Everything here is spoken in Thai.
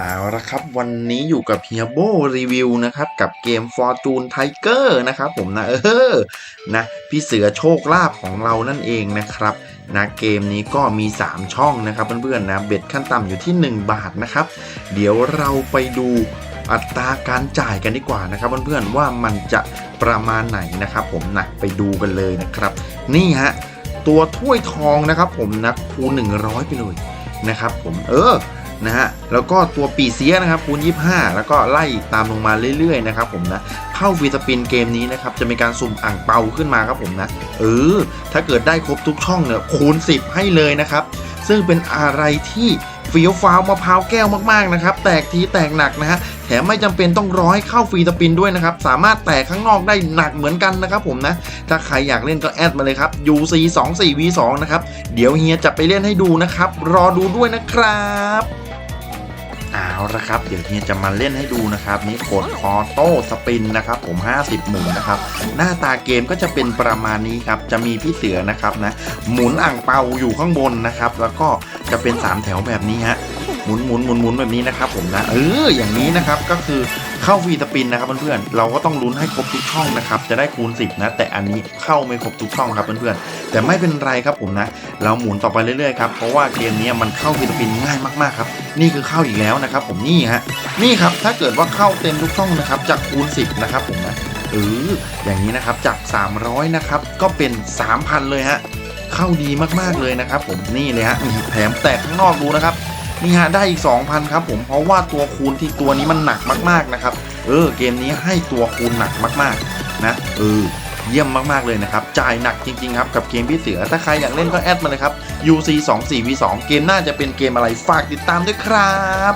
เอาละครับวันนี้อยู่กับเฮียโบรีวิวนะครับ กับเกม Fortune Tiger นะครับผมนะเออนะพี่เสือโชคลาภของเรานั่นเองนะครับนะเกมนี้ก็มี 3 ช่องนะครับเพื่อนๆนะเบ็ดขั้นต่ำอยู่ที่ 1 บาทนะครับ เดี๋ยวเราไปดูอัตราการจ่ายกันดีกว่านะครับเพื่อนๆว่ามันจะประมาณไหนนะครับ ผมนะไปดูกันเลยนะครับ นี่ฮะตัวถ้วยทองนะครับ ผมนะคูณ100 ไปเลยนะครับ ผมเออ นะฮะแล้วก็ตัวปีเสียนะครับคูณ25 แล้วก็ไล่ตามลงมาเรื่อยๆนะครับผมนะเข้าฟีสปินเกมนี้นะครับจะมีการสุ่มอ่างเปาขึ้นมาครับผมนะเออถ้าเกิดได้ครบทุกช่องเนี่ยคูณ 10 ให้เลยนะครับซึ่งเป็นอะไรที่เฟี้ยวฟ้าวมะพร้าวแก้วมากๆนะครับแตกทีแตกหนักนะฮะแถมไม่จำเป็นต้องร้อยเข้าฟรีสปินด้วยนะครับสามารถแตกข้างนอกได้หนักเหมือนกันนะครับผมนะถ้าใครอยากเล่นก็แอดมาเลยครับ UC 2 4 V 2นะครับเดี๋ยวเฮียจะไปเล่นให้ดูนะครับรอดูด้วยนะครับ เอาละครับ เดี๋ยวเฮียจะมาเล่นให้ดูนะครับ นี่กดออโต้สปินนะครับ ผม 50 หมุนนะครับ หน้าตาเกมก็จะเป็นประมาณนี้ครับ จะมีพี่เสือนะครับนะ หมุนอ่างเปาอยู่ข้างบนนะครับ แล้วก็จะเป็น 3 แถวแบบนี้ฮะ หมุนหมุนหมุนหมุนแบบนี้นะครับผมนะ เออ อย่างนี้นะครับ ก็คือ เข้าฟรีสปินนะครับเพื่อนๆเราก็ต้องลุ้นให้ครบทุกช่องนะครับจะได้คูณ 10 นะ แต่อันนี้เข้าไม่ครบทุกช่องครับเพื่อนๆแต่ไม่เป็นไรครับผมนะ เราหมุนต่อไปเรื่อยๆครับเพราะว่าเกมนี้มันเข้าฟรีสปินง่ายมากๆครับนี่คือเข้าอีกแล้วนะครับ ผมนี่ฮะนี่ครับถ้าเกิดว่าเข้าเต็มทุกช่องนะครับจะคูณ 10 นะครับผมนะเอออย่างนี้นะครับจาก 300 นะครับก็เป็น 3,000 เลยฮะเข้าดีมากๆเลยนะครับ ผมนี่เลยฮะมีแถมแตกข้างนอกดูนะครับ นี่ฮะได้อีก 2,000 ครับผมเพราะว่าตัวคูณที่ตัวนี้มันหนักมากๆนะครับ เออเกมนี้ให้ตัวคูณหนักมากๆนะเออเยี่ยมมากๆเลยนะครับ จ่ายหนักจริงๆครับกับเกมพี่เสือ ถ้าใครอยากเล่นก็แอดมาเลยครับ UC 2 4 V 2เกมน่าจะเป็นเกมอะไรฝากติดตามด้วยครับ